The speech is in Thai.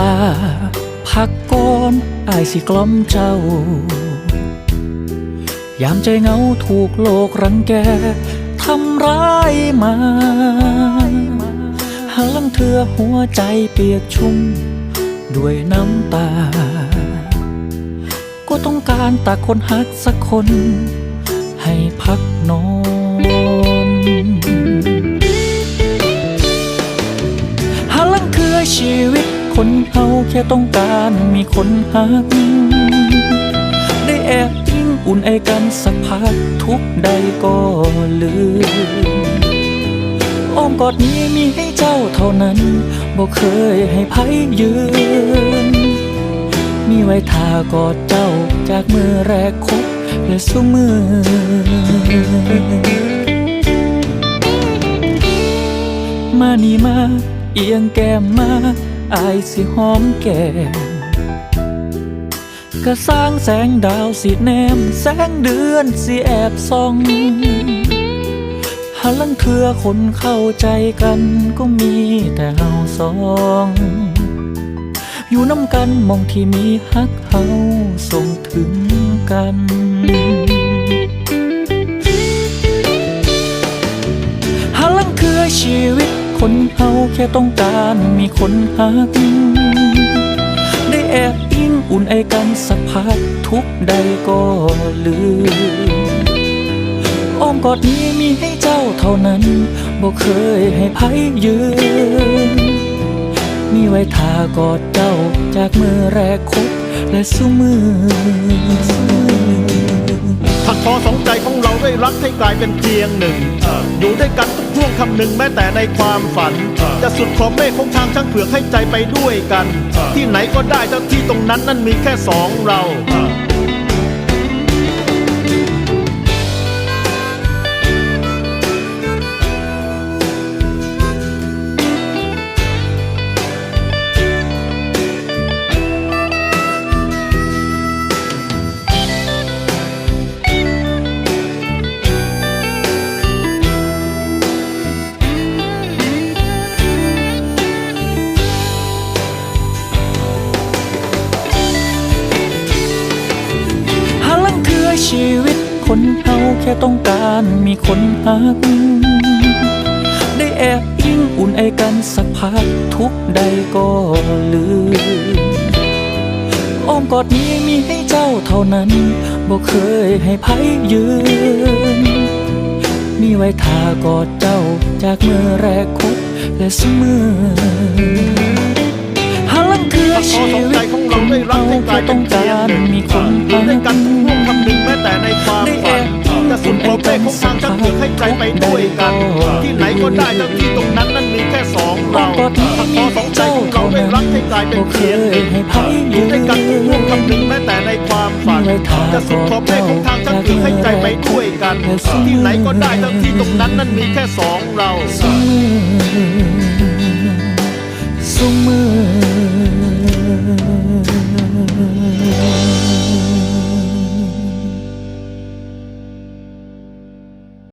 ลา พักก่อนอายสิกล่อมเจ้า ยามใจเหงาถูกโลกรังแกทำร้ายมาหาลังเธอหัวใจเปียกชุ่ม ด้วยน้ำตา ก็ต้องการตาคนฮักสักคน ให้พักนอนหาลังคือชีวิต คนเฮาแค่ต้องการมีคนฮัก ได้แอบยิ่งอุ่นไอกันสักพักทุกใดก็ลืมอ้อมกอดนี้มีให้เจ้าเท่านั้นบอกเคยให้ไผยืน มีไว้ทากอดเจ้าจากมือแรกคบและสู้มือ มานี่มา เอียงแก้มมา อายสิหอมแก้มก็สร้างแสงดาวสีแนม แสงเดือนสิแอบส่องหาลังเทือคนเข้าใจกันก็มีแต่เฮาสองอยู่น้ำกันมองที่มีฮักเฮาส่งถึงกันหาลังคือชีวิต คนเฮาแค่ต้องการมีคนฮักได้แอบอิงอุ่นไอกันสักพักทุกใดก็ลืมอ้อมกอดนี้มีให้เจ้าเท่านั้นบอกเคยให้ไผยืนมีไว้ทากอดเจ้าจากมือแรกคบและสู้มือ ถักทอสองใจของเราได้รักให้กลายเป็นเพียงหนึ่ง อยู่ด้วยกันทุกห่วงคำหนึ่งแม้แต่ในความฝัน จะสุดขอบเมฆของทางช่างเผือกให้ใจไปด้วยกัน ที่ไหนก็ได้เท่าที่ตรงนั้นนั้นมีแค่สองเรา ชีวิตคนเฮาแค่ต้องการมีคนฮัก ได้แอบอิงอุ่นไอกันสักพักทุกใดก็ลืมอ้อมกอดนี้มีให้เจ้าเท่านั้นบอกเคยให้ไผยืน มีไว้ทากอดเจ้าจากมือแรกคบและเสมอหาลังคือถักทอชีสองวิใจตของคเรานได้รัเฮากให้กแค่ลายเป็ต้อนงเพียกางรหนึ่งมีคนอยู่ด้วยกันทุกห่วงคำหนึ่ง แม้แต่ในความฝันจะสุดขอบเมฆของทางช่างเผือกให้ใจไปด้วยกัน ที่ไหนก็ได้เท่าที่ตรงนั้นนั้นมีแค่สองเราถักทอสองใจของเราได้รักให้กลายเป็นเพียงหนึ่งอยู่ด้วยกันทุกห่วงคำหนึ่งแม้แต่ในความฝันจะสุดขอบเมฆของทางช่างเผือกให้ใจไปด้วยกัน ที่ไหนก็ได้เท่าที่ตรงนั้นนั้นมีแค่สองเราสุมือสุมือ